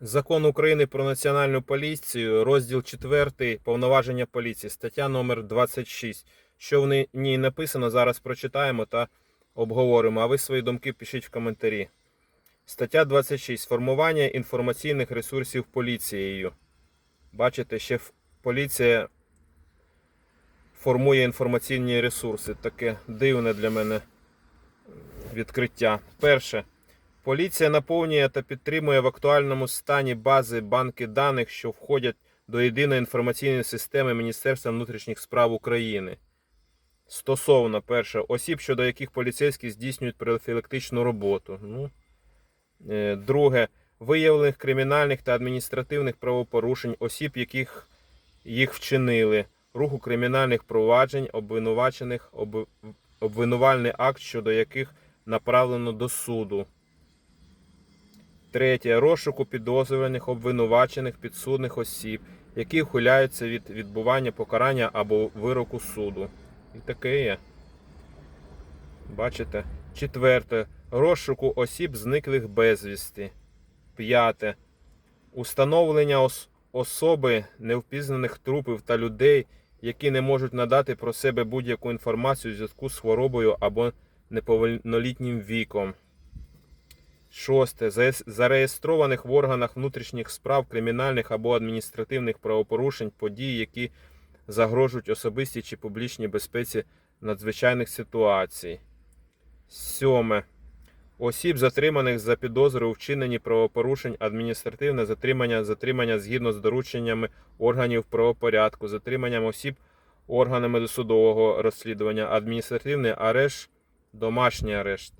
Закон України про національну поліцію, розділ 4, повноваження поліції, стаття номер 26. Що в ній написано, зараз прочитаємо та обговоримо. А ви свої думки пишіть в коментарі. Стаття 26. Формування інформаційних ресурсів поліцією. Бачите, ще поліція формує інформаційні ресурси. Таке дивне для мене відкриття. Перше. Поліція наповнює та підтримує в актуальному стані бази банки даних, що входять до єдиної інформаційної системи Міністерства внутрішніх справ України. Стосовно перше, осіб, щодо яких поліцейські здійснюють профілактичну роботу. Ну, е, друге, виявлених кримінальних та адміністративних правопорушень, осіб, яких їх вчинили, руху кримінальних проваджень, обвинувачених, об- обвинувальний акт, щодо яких направлено до суду. Третє. Розшуку підозрюваних обвинувачених підсудних осіб, які ухиляються від відбування покарання або вироку суду. І таке є. Бачите? Четверте. Розшуку осіб, зниклих безвісти. П'яте. Установлення ос- особи невпізнаних трупів та людей, які не можуть надати про себе будь-яку інформацію у зв'язку з хворобою або неповнолітнім віком. Шосте. Зареєстрованих в органах внутрішніх справ кримінальних або адміністративних правопорушень подій, які загрожують особистій чи публічній безпеці надзвичайних ситуацій. Сьоме. Осіб, затриманих за підозрою у вчиненні правопорушень, адміністративне затримання, затримання згідно з дорученнями органів правопорядку, затриманням осіб органами досудового розслідування, адміністративний арешт, домашній арешт.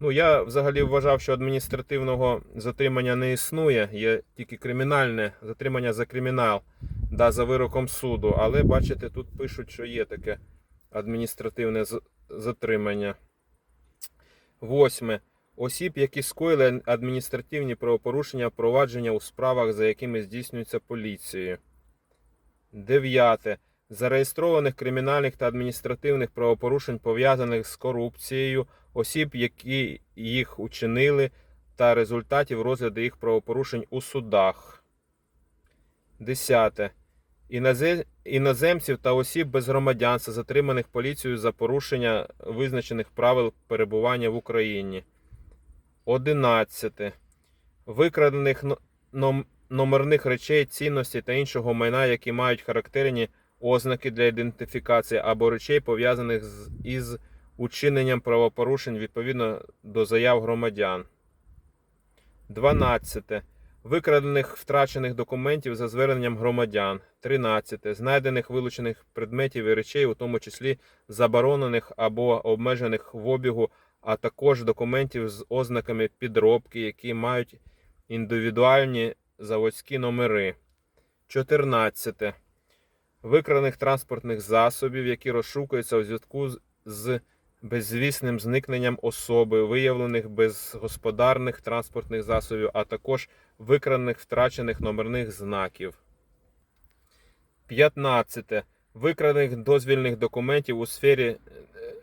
Ну, я взагалі вважав, що адміністративного затримання не існує, є тільки кримінальне затримання за кримінал, да, за вироком суду. Але бачите, тут пишуть, що є таке адміністративне затримання. Восьме. Осіб, які скоїли адміністративні правопорушення, провадження у справах, за якими здійснюється поліцією. Дев'яте. Зареєстрованих кримінальних та адміністративних правопорушень, пов'язаних з корупцією, осіб, які їх учинили, та результатів розгляду їх правопорушень у судах. Десяте. Інозе- Іноземців та осіб без громадянства, затриманих поліцією за порушення визначених правил перебування в Україні. Одинадцяте. Викрадених номерних речей, цінностей та іншого майна, які мають характерні ознаки для ідентифікації або речей, пов'язаних з- із учиненням правопорушень відповідно до заяв громадян. 12. Викрадених втрачених документів за зверненням громадян. 13. Знайдених вилучених предметів і речей, у тому числі заборонених або обмежених в обігу, а також документів з ознаками підробки, які мають індивідуальні заводські номери. 14. Викрадених транспортних засобів, які розшукуються у зв'язку з- беззвісним зникненням особи, виявлених безгосподарних транспортних засобів, а також викрадених втрачених номерних знаків. 15. Викрадених дозвільних документів у сфері е,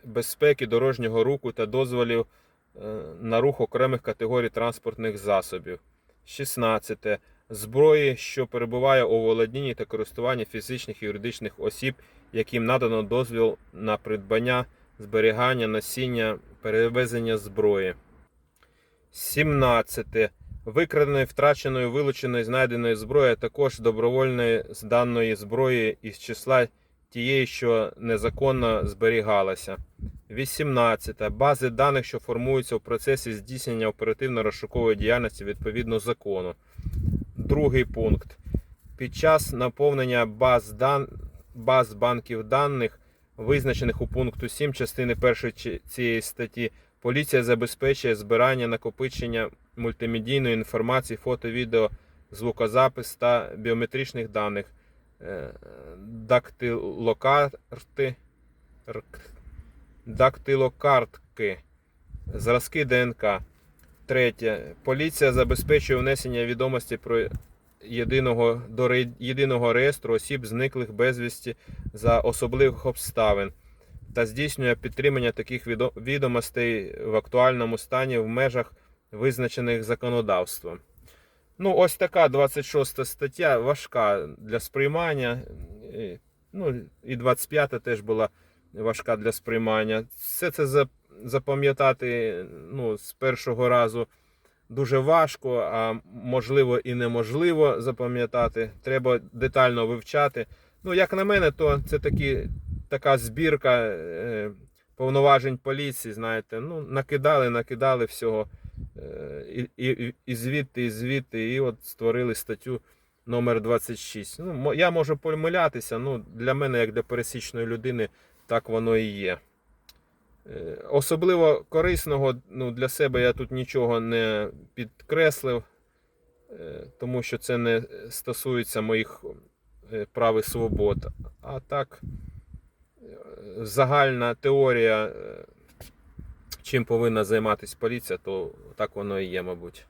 безпеки дорожнього руху та дозволів е, на рух окремих категорій транспортних засобів. 16. Зброї, що перебуває у володінні та користуванні фізичних і юридичних осіб, яким надано дозвіл на придбання, зберігання, носіння, перевезення зброї. 17. Викраденої, втраченої, вилученої, знайденої зброї, а також добровольної зданої зброї із числа тієї, що незаконно зберігалася. 18. Бази даних, що формуються в процесі здійснення оперативно-розшукової діяльності відповідно закону. Другий пункт. Під час наповнення баз, дан... баз банків даних, визначених у пункту 7 частини 1 цієї статті, поліція забезпечує збирання накопичення мультимедійної інформації, фото, відео, звукозапис та біометричних даних, е, дактилокарти, дактилокартки, зразки ДНК. Третє. Поліція забезпечує внесення відомостей про єдиного до єдиного реєстру осіб, зниклих безвісті за особливих обставин, та здійснює підтримання таких відомостей в актуальному стані в межах, визначених законодавством. Ну, ось така 26 стаття важка для сприймання. І, Ну, і 25 теж була важка для сприймання. Все це за- запам'ятати ну, з першого разу дуже важко, а можливо і неможливо запам'ятати. Треба детально вивчати. Ну, як на мене, то це такі, така збірка е, повноважень поліції, знаєте, ну, накидали, накидали всього. Е, і, і, і звідти, і звідти, і от створили статтю номер 26. Ну, я можу помилятися, ну, для мене, як для пересічної людини, так воно і є. Е, Особливо корисного ну, для себе я тут нічого не підкреслив, е, тому що це не стосується моїх е, прав і свобод. А так, загальна теорія, чим повинна займатися поліція, то так воно і є, мабуть.